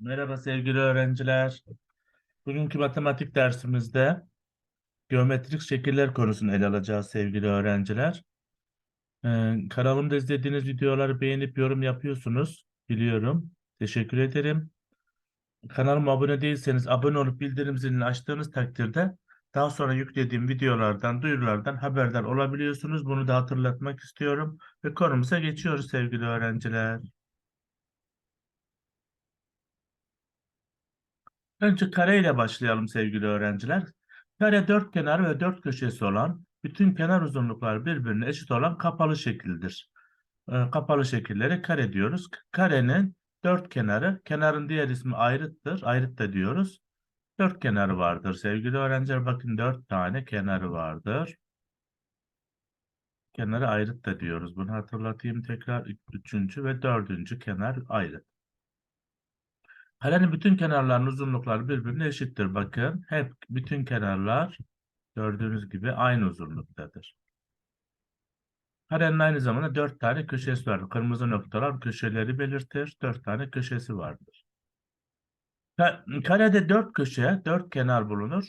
Merhaba sevgili öğrenciler. Bugünkü matematik dersimizde geometrik şekiller konusunu ele alacağız sevgili öğrenciler. Ee, kanalımda izlediğiniz videoları beğenip yorum yapıyorsunuz. Biliyorum. Teşekkür ederim. Kanalıma abone değilseniz abone olup bildirim zilini açtığınız takdirde daha sonra yüklediğim videolardan, duyurulardan haberdar olabiliyorsunuz. Bunu da hatırlatmak istiyorum. Ve konumuza geçiyoruz sevgili öğrenciler. Önce kare ile başlayalım sevgili öğrenciler. Kare dört kenar ve dört köşesi olan, bütün kenar uzunlukları birbirine eşit olan kapalı şekildir. Ee, kapalı şekilleri kare diyoruz. Karenin dört kenarı, kenarın diğer ismi ayrıttır. Ayrıt da diyoruz. Dört kenarı vardır sevgili öğrenciler. Bakın dört tane kenarı vardır. Kenarı ayrıt da diyoruz. Bunu hatırlatayım tekrar. Üçüncü ve dördüncü kenar ayrıt. Karenin bütün kenarlarının uzunlukları birbirine eşittir. Bakın hep bütün kenarlar gördüğünüz gibi aynı uzunluktadır. Karenin aynı zamanda dört tane köşesi var. Kırmızı noktalar köşeleri belirtir. Dört tane köşesi vardır. Ka- Karede dört köşe, dört kenar bulunur.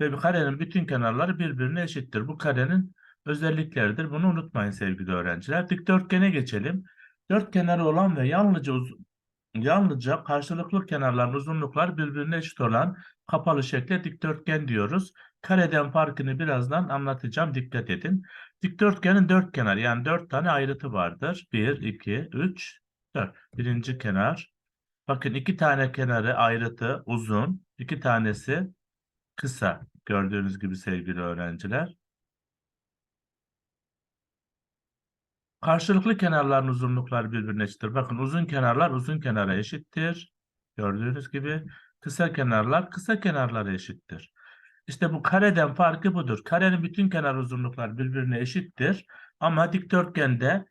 Ve bir karenin bütün kenarları birbirine eşittir. Bu karenin özellikleridir. Bunu unutmayın sevgili öğrenciler. Dikdörtgene geçelim. Dört kenarı olan ve yalnızca uz- Yalnızca karşılıklı kenarların uzunlukları birbirine eşit olan kapalı şekle dikdörtgen diyoruz. Kareden farkını birazdan anlatacağım. Dikkat edin. Dikdörtgenin dört kenar yani dört tane ayrıtı vardır. Bir, iki, üç, dört. Birinci kenar. Bakın iki tane kenarı ayrıtı uzun. iki tanesi kısa. Gördüğünüz gibi sevgili öğrenciler. Karşılıklı kenarların uzunlukları birbirine eşittir. Bakın uzun kenarlar uzun kenara eşittir. Gördüğünüz gibi kısa kenarlar kısa kenarlara eşittir. İşte bu kareden farkı budur. Karenin bütün kenar uzunlukları birbirine eşittir. Ama dikdörtgende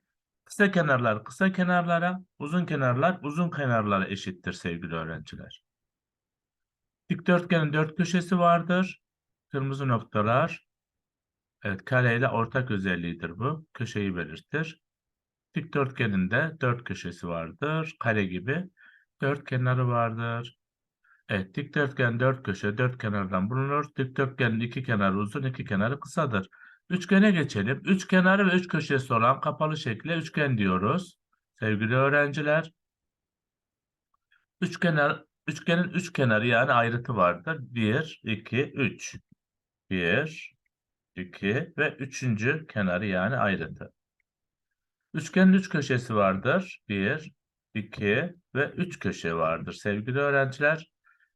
kısa kenarlar kısa kenarlara, uzun kenarlar uzun kenarlara eşittir sevgili öğrenciler. Dikdörtgenin dört köşesi vardır. Kırmızı noktalar. Evet, kareyle ortak özelliğidir bu. Köşeyi belirtir. Dikdörtgenin de dört köşesi vardır. Kare gibi. Dört kenarı vardır. Evet, dikdörtgen dört köşe, dört kenardan bulunur. Dikdörtgenin iki kenarı uzun, iki kenarı kısadır. Üçgene geçelim. Üç kenarı ve üç köşesi olan kapalı şekle üçgen diyoruz. Sevgili öğrenciler. Üçkenar, üçgenin üç kenarı yani ayrıtı vardır. Bir, iki, üç. Bir, iki ve üçüncü kenarı yani ayrıtı. Üçgenin üç köşesi vardır. Bir, iki ve üç köşe vardır sevgili öğrenciler.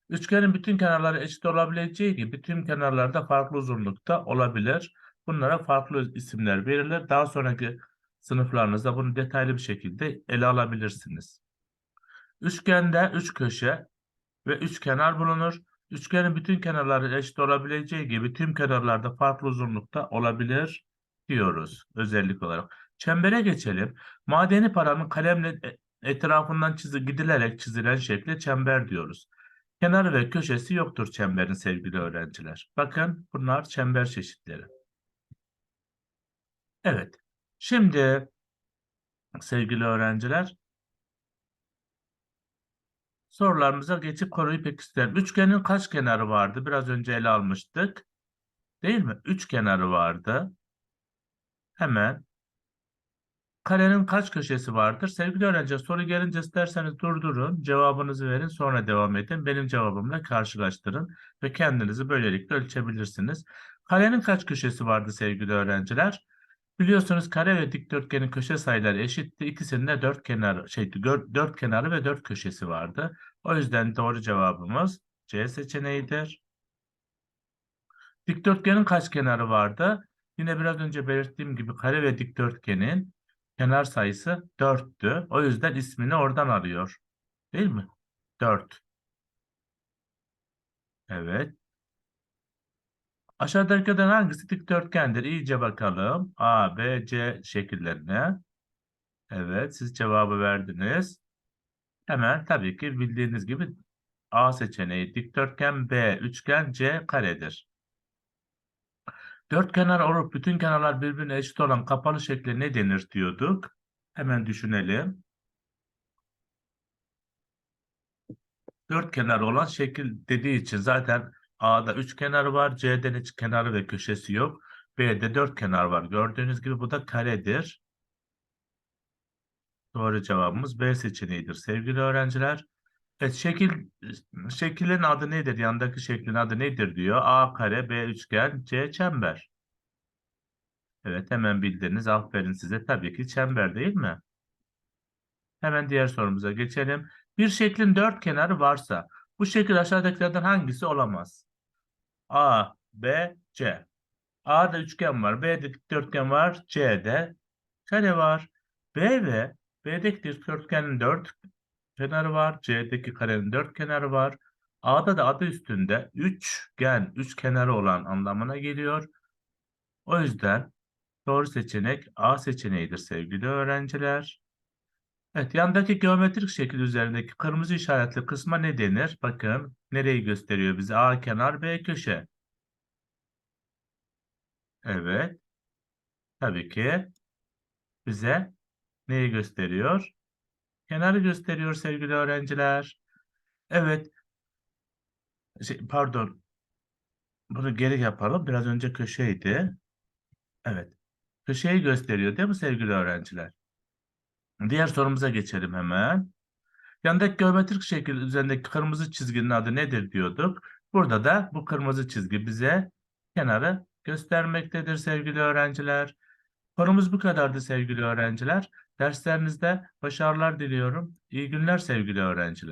Üçgenin bütün kenarları eşit olabileceği gibi tüm kenarlarda farklı uzunlukta olabilir. Bunlara farklı isimler verilir. Daha sonraki sınıflarınızda bunu detaylı bir şekilde ele alabilirsiniz. Üçgende üç köşe ve üç kenar bulunur. Üçgenin bütün kenarları eşit olabileceği gibi tüm kenarlarda farklı uzunlukta olabilir diyoruz özellik olarak. Çembere geçelim. Madeni paranın kalemle e- etrafından çizi gidilerek çizilen şekle çember diyoruz. Kenarı ve köşesi yoktur çemberin sevgili öğrenciler. Bakın bunlar çember çeşitleri. Evet. Şimdi sevgili öğrenciler sorularımıza geçip konuyu pek isterim. Üçgenin kaç kenarı vardı? Biraz önce ele almıştık. Değil mi? Üç kenarı vardı. Hemen karenin kaç köşesi vardır? Sevgili öğrenciler soru gelince isterseniz durdurun, cevabınızı verin, sonra devam edin. Benim cevabımla karşılaştırın ve kendinizi böylelikle ölçebilirsiniz. Karenin kaç köşesi vardı sevgili öğrenciler? Biliyorsunuz kare ve dikdörtgenin köşe sayıları eşitti. İkisinin dört kenarı, şey, dört kenarı ve dört köşesi vardı. O yüzden doğru cevabımız C seçeneğidir. Dikdörtgenin kaç kenarı vardı? Yine biraz önce belirttiğim gibi kare ve dikdörtgenin kenar sayısı 4'tü. O yüzden ismini oradan alıyor. Değil mi? 4. Evet. Aşağıdakilerden hangisi dikdörtgendir? İyice bakalım. A, B, C şekillerine. Evet, siz cevabı verdiniz. Hemen tabii ki bildiğiniz gibi A seçeneği dikdörtgen, B üçgen, C karedir. Dört kenar olup bütün kenarlar birbirine eşit olan kapalı şekle ne denir diyorduk. Hemen düşünelim. dört kenarı olan şekil dediği için zaten A'da üç kenarı var. C'de hiç kenarı ve köşesi yok. B'de dört kenar var. Gördüğünüz gibi bu da karedir. Doğru cevabımız B seçeneğidir sevgili öğrenciler. Evet, şekil şeklin adı nedir? Yandaki şeklin adı nedir diyor. A kare, B üçgen, C çember. Evet hemen bildiniz. Aferin size. Tabii ki çember değil mi? Hemen diğer sorumuza geçelim. Bir şeklin dört kenarı varsa bu şekil aşağıdakilerden hangisi olamaz? A, B, C. A'da üçgen var. B'de dikdörtgen var. C'de kare var. B ve B'deki dikdörtgenin dört kenarı var. C'deki karenin dört kenarı var. A'da da adı üstünde üçgen, üç kenarı olan anlamına geliyor. O yüzden doğru seçenek A seçeneğidir sevgili öğrenciler. Evet, yandaki geometrik şekil üzerindeki kırmızı işaretli kısma ne denir? Bakın nereyi gösteriyor bize? A kenar, B köşe. Evet. Tabii ki bize neyi gösteriyor? Kenarı gösteriyor sevgili öğrenciler. Evet. Şey, pardon. Bunu geri yapalım. Biraz önce köşeydi. Evet. Köşeyi gösteriyor değil mi sevgili öğrenciler? Diğer sorumuza geçelim hemen. Yandaki geometrik şekil üzerindeki kırmızı çizginin adı nedir diyorduk. Burada da bu kırmızı çizgi bize kenarı göstermektedir sevgili öğrenciler. Konumuz bu kadardı sevgili öğrenciler. Derslerinizde başarılar diliyorum. İyi günler sevgili öğrenciler.